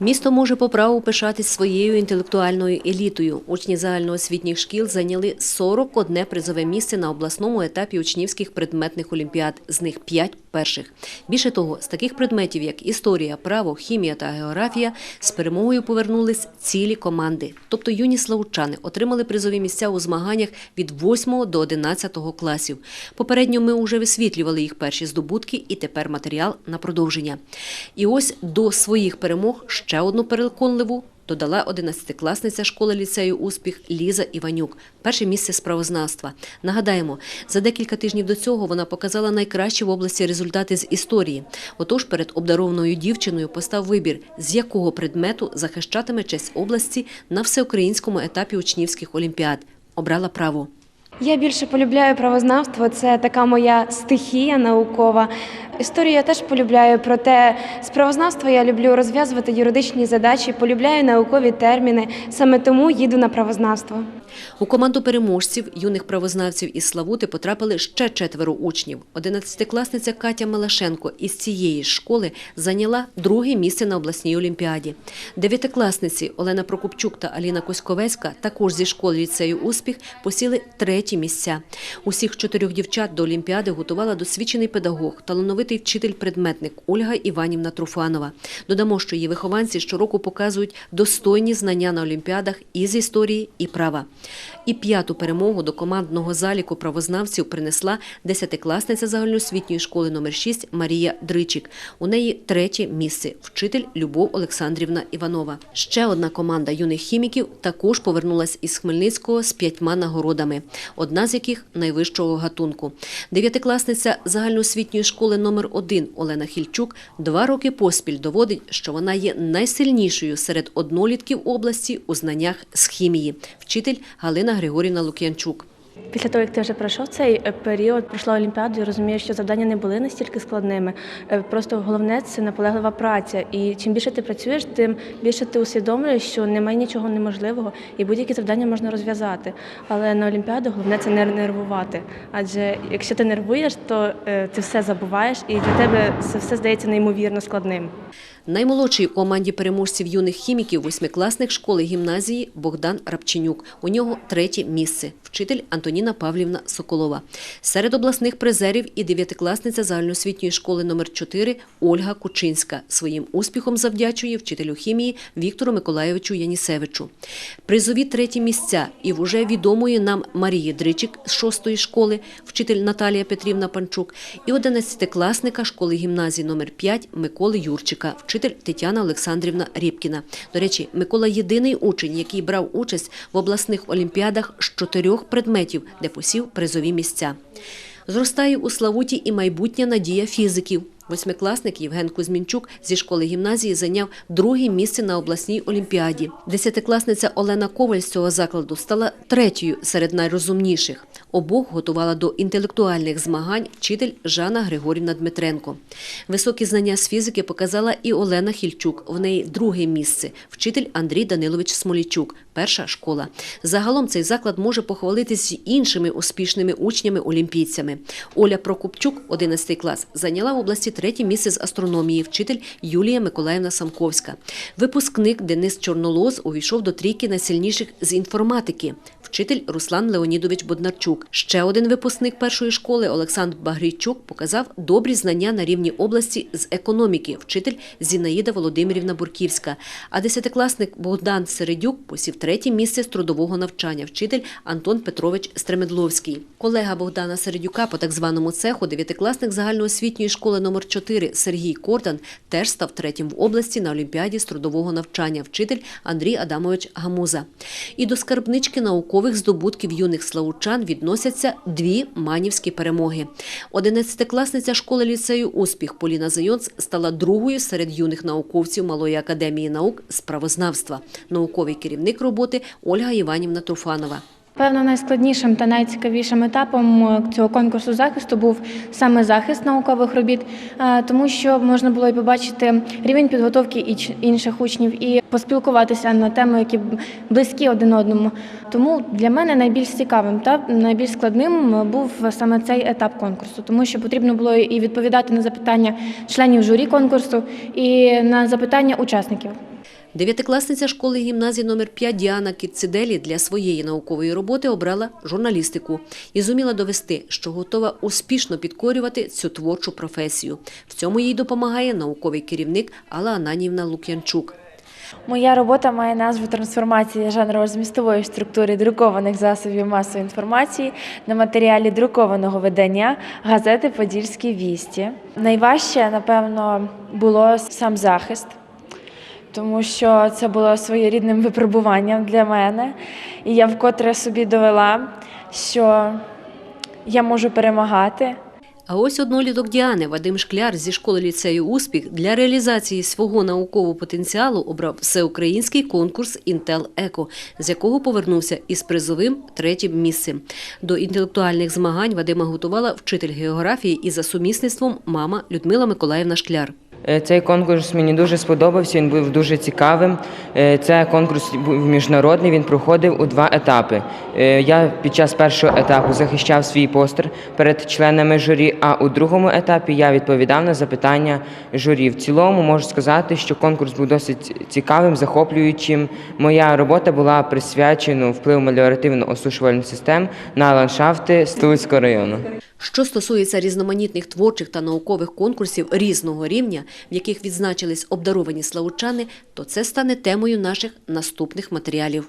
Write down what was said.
Місто може по праву пишатись своєю інтелектуальною елітою. Учні загальноосвітніх шкіл зайняли 41 призове місце на обласному етапі учнівських предметних олімпіад, з них 5 перших. Більше того, з таких предметів, як історія, право, хімія та географія, з перемогою повернулись цілі команди. Тобто юні славучани отримали призові місця у змаганнях від 8 до 11 класів. Попередньо ми вже висвітлювали їх перші здобутки і тепер матеріал на продовження. І ось до своїх перемог ще одну переконливу додала 11-класниця школи ліцею «Успіх» Ліза Іванюк. Перше місце з правознавства. Нагадаємо, за декілька тижнів до цього вона показала найкращі в області результати з історії. Отож, перед обдарованою дівчиною постав вибір, з якого предмету захищатиме честь області на всеукраїнському етапі учнівських олімпіад. Обрала право. Я більше полюбляю правознавство, це така моя стихія наукова. Історію я теж полюбляю, проте з правознавства я люблю розв'язувати юридичні задачі, полюбляю наукові терміни. Саме тому їду на правознавство. У команду переможців, юних правознавців із Славути потрапили ще четверо учнів. Одинадцятикласниця Катя Малашенко із цієї школи зайняла друге місце на обласній олімпіаді. Дев'ятикласниці Олена Прокопчук та Аліна Коськовецька також зі школи ліцею «Успіх» посіли треті місця. Усіх чотирьох дівчат до олімпіади готувала досвідчений педагог, талановитий вчитель-предметник Ольга Іванівна Труфанова. Додамо, що її вихованці щороку показують достойні знання на олімпіадах із історії і права. І п'яту перемогу до командного заліку правознавців принесла десятикласниця загальноосвітньої школи номер 6 Марія Дричик. У неї третє місце – вчитель Любов Олександрівна Іванова. Ще одна команда юних хіміків також повернулась із Хмельницького з п'ятьма нагородами, одна з яких найвищого гатунку. Дев'ятикласниця загальноосвітньої школи номер 1 Олена Хільчук два роки поспіль доводить, що вона є найсильнішою серед однолітків області у знаннях з хімії. Вчитель Галина Григорівна Лук'янчук. Після того, як ти вже пройшов цей е, період, пройшла Олімпіаду, я розумію, що завдання не були настільки складними. Е, Просто головне це наполеглива праця. І чим більше ти працюєш, тим більше ти усвідомлюєш, що немає нічого неможливого, і будь-які завдання можна розв'язати. Але на Олімпіаду головне це не нервувати. Адже якщо ти нервуєш, то е, ти все забуваєш, і для тебе це все здається неймовірно складним. Наймолодший у команді переможців юних хіміків восьмикласник школи гімназії Богдан Рапченюк. У нього третє місце. Вчитель Антоніна Павлівна Соколова. Серед обласних призерів і дев'ятикласниця загальноосвітньої школи номер 4 Ольга Кучинська. Своїм успіхом завдячує вчителю хімії Віктору Миколайовичу Янісевичу. Призові треті місця і в уже відомої нам Марії Дричик з шостої школи, вчитель Наталія Петрівна Панчук, і одинадцятикласника школи гімназії номер 5 Миколи Юрчика, вчитель Тетяна Олександрівна Рєпкіна. До речі, Микола єдиний учень, який брав участь в обласних олімпіадах з чотирьох предметів, де посів призові місця. Зростає у Славуті і майбутня надія фізиків. Восьмикласник Євген Кузьмінчук зі школи гімназії зайняв друге місце на обласній олімпіаді. Десятикласниця Олена Коваль з цього закладу стала третьою серед найрозумніших. Обох готувала до інтелектуальних змагань вчитель Жанна Григорівна Дмитренко. Високі знання з фізики показала і Олена Хільчук. В неї друге місце. Вчитель Андрій Данилович Смолічук, перша школа. Загалом цей заклад може похвалитись з іншими успішними учнями-олімпійцями. Оля Прокупчук, 11 клас, зайняла в області третє місце з астрономії, вчитель Юлія Миколаївна Самковська. Випускник Денис Чорнолоз увійшов до трійки найсильніших з інформатики. Вчитель Руслан Леонідович Боднарчук. Ще один випускник першої школи Олександр Багрійчук показав добрі знання на рівні області з економіки. Вчитель Зінаїда Володимирівна Бурківська. А десятикласник Богдан Середюк посів третє місце з трудового навчання. Вчитель Антон Петрович Стремедловський. Колега Богдана Середюка по так званому цеху, дев'ятикласник загальноосвітньої школи номер 4 Сергій Кордан теж став третім в області на олімпіаді з трудового навчання. Вчитель Андрій Адамович Гамуза. І до скарбнички наукових здобутків юних славучан відносяться дві манівські перемоги. Одинадцятикласниця школи ліцею «Успіх» Поліна Зайонц стала другою серед юних науковців Малої академії наук з правознавства. Науковий керівник роботи Ольга Іванівна Труфанова. Певно, найскладнішим та найцікавішим етапом е, цього конкурсу захисту був саме захист наукових робіт, е, тому що можна було і побачити рівень підготовки інших учнів і поспілкуватися на теми, які близькі один одному. Тому для мене найбільш цікавим та найбільш складним е, був саме цей етап конкурсу, тому що потрібно було і відповідати на запитання членів журі конкурсу, і на запитання учасників. Дев'ятикласниця школи гімназії номер 5 Діана Кіццеделі для своєї наукової роботи обрала журналістику і зуміла довести, що готова успішно підкорювати цю творчу професію. В цьому їй допомагає науковий керівник Алла Ананівна Лук'янчук. Моя робота має назву Трансформація жанрово-змістової структури друкованих засобів масової інформації на матеріалі друкованого видання газети Подільські вісті. Найважче, напевно, було сам захист, тому що це було своєрідним випробуванням для мене. І я вкотре собі довела, що я можу перемагати. А ось одноліток Діани Вадим Шкляр зі школи ліцею «Успіх» для реалізації свого наукового потенціалу обрав всеукраїнський конкурс «Інтел Еко», з якого повернувся із призовим третім місцем. До інтелектуальних змагань Вадима готувала вчитель географії і за сумісництвом мама Людмила Миколаївна Шкляр. Е, Цей конкурс мені дуже сподобався, він був дуже цікавим. Цей Це конкурс був міжнародний, він проходив у два етапи. Е, Я під час першого етапу захищав свій постер перед членами журі, а у другому етапі я відповідав на запитання журі. В цілому можу сказати, що конкурс був досить цікавим, захоплюючим. Моя робота була присвячена впливу меліоративно-осушувальних систем на ландшафти Столицького району. Що стосується різноманітних творчих та наукових конкурсів різного рівня, в яких відзначились обдаровані славучани, то це стане темою наших наступних матеріалів.